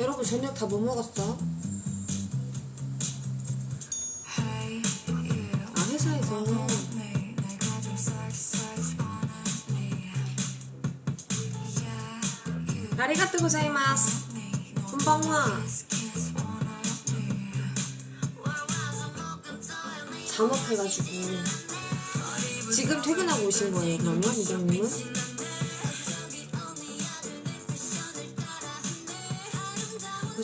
여러분 저녁 다 뭐 먹었어? 아 회사에서? 아리가또 고자이마스. 콤방와 잠업해가지고. 지금 퇴근하고 오신 거예요 그러면? 이장님은?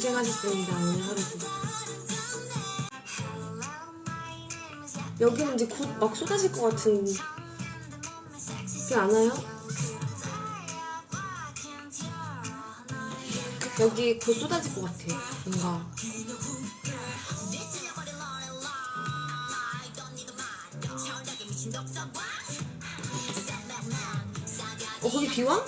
고생하셨습니다 오늘 하루도 여기는 이제 곧 막 쏟아질 것 같은 그게 안 와요? 여기 곧 쏟아질 것 같아 뭔가 어 거기 비와?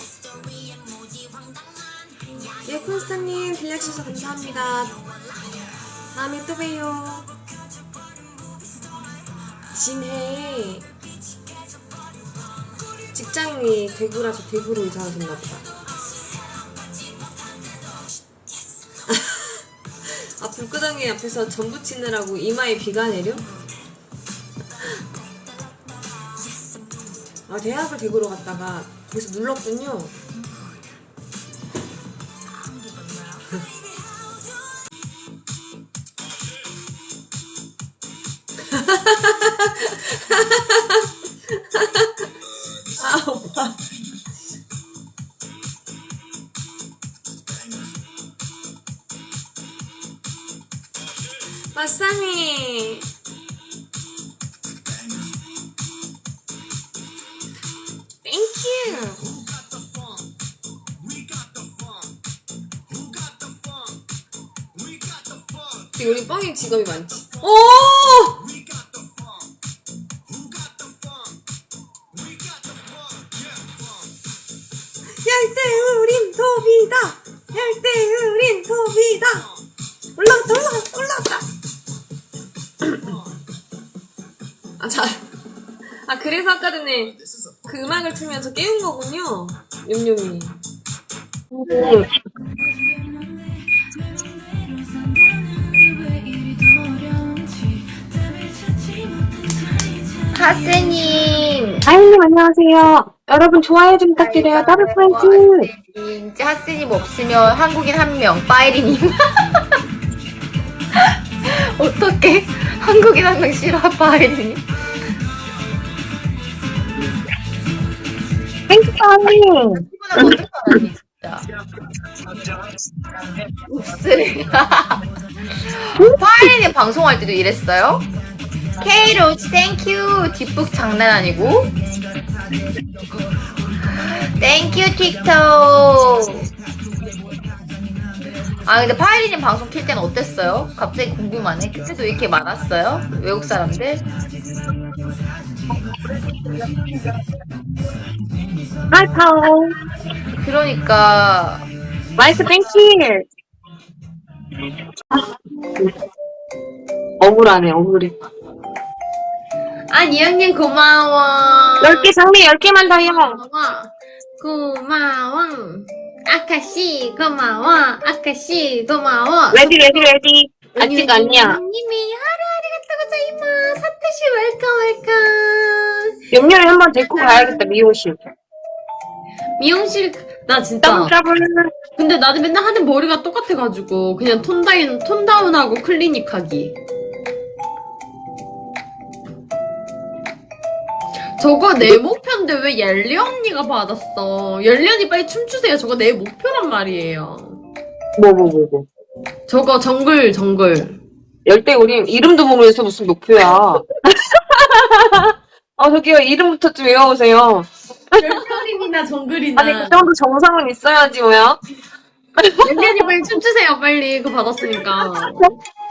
예 콘스타님 빌려주셔서 감사합니다. 다음에 또 봬요. 진해. 직장이 대구라서 대구로 이사 하셨나 보다. 아 불끄덩이 앞에서 전 부 치느라고 이마에 비가 내려? 아 대학을 대구로 갔다가 거기서 눌렀군요 아 오빠. 마쌍이 땡큐 우리 뻥이 직업이 많지. 오! 열대 우린 도비다 올라갔다 올라갔다 올라갔다 아, 자, 아 그래서 아까 전에 그 음악을 틀면서 깨운 거군요 욤욤이 하스님. 아이님 안녕하세요. 여러분 좋아요 좀 부탁드려요. 더블 포인트. 이제 하스님 없으면 한국인 한 명, 파이리님. 어떻게 한국인 한 명 싫어, 파이리님? 땡큐 아이님. 이거는 어떻게 알았니, 진짜. 옵스리. 파이리님 방송할 때도 이랬어요? 케이로치 땡큐 뒷북 장난 아니고 땡큐 틱톡 아 근데 파이리님 방송 킬 때는 어땠어요? 갑자기 궁금하네 그때도 이렇게 많았어요? 외국 사람들? 하이파오. 그러니까 마이크 땡큐. 억울하네 억울해. 아 니언님 고마워 10개 장미 10개만 더요. 고마워 고마워 아카씨 고마워 아카씨 고마워 레디 레디 레디. 아직 아니야. 님이 하루 아리가또 고자이마 사태시 웰컴 웰컴 염려를 한번 데리고 가야겠다 미용실. 미용실 나 진짜 더블 더블. 근데 나도 맨날 하는 머리가 똑같아가지고 그냥 톤 다운 톤 다운하고 클리닉 하기 저거 내 목표인데 왜 옐리 언니가 받았어? 옐리 언니 빨리 춤추세요. 저거 내 목표란 말이에요. 뭐 뭐 뭐 뭐. 저거 정글 정글. 열대 우리 이름도 모르면서 무슨 목표야. 어 저기요. 이름부터 좀 외워오세요. 열렬이나 정글이나. 아니 그 정도 정상은 있어야지 뭐야. 옐리 언니 빨리 춤추세요. 빨리. 그거 받았으니까